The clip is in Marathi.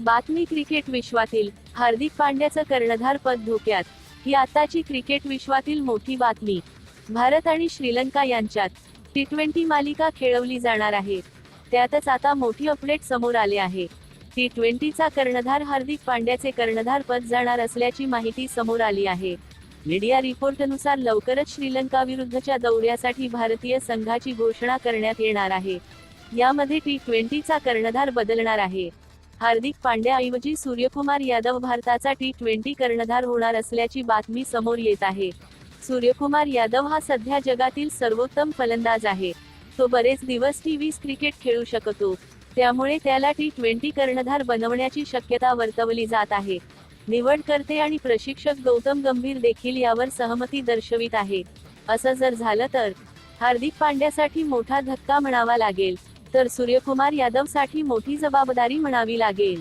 बातमी क्रिकेट विश्वातील हार्दिक पांड्याचं कर्णधार पद धोक्यात. ही आताची क्रिकेट विश्वातील मोठी बातमी. भारत आणि श्रीलंका यांच्यात टी ट्वेंटी मालिका खेळवली जाणार आहे. त्यातच आता मोठी अपडेट समोर आले आहे. टी ट्वेंटीचा कर्णधार हार्दिक पांड्याचे कर्णधार पद जाणार असल्याची माहिती समोर आली आहे. मीडिया रिपोर्टनुसार लवकरच श्रीलंका विरुद्धच्या दौऱ्यासाठी भारतीय संघाची घोषणा करण्यात येणार आहे. यामध्ये टी ट्वेंटीचा कर्णधार बदलणार आहे. हार्दिक पांड्याऐवजी सूर्यकुमार यादव भारताचा टी ट्वेंटी कर्णधार होणार असल्याची बातमी समोर येत आहे. सूर्यकुमार यादव हा सध्या जगातील सर्वोत्तम फलंदाज आहे. तो बरेच दिवस टी वीस क्रिकेट खेळू शकतो. त्यामुळे त्याला टी ट्वेंटी कर्णधार बनवण्याची शक्यता वर्तवली जात आहे. निवडकर्ते आणि प्रशिक्षक गौतम गंभीर देखील यावर सहमती दर्शवित आहे असं जर झालं तर हार्दिक पांड्यासाठी मोठा धक्का म्हणावा लागेल. तर सूर्यकुमार यादवसाठी मोठी जबाबदारी म्हणावी लागेल.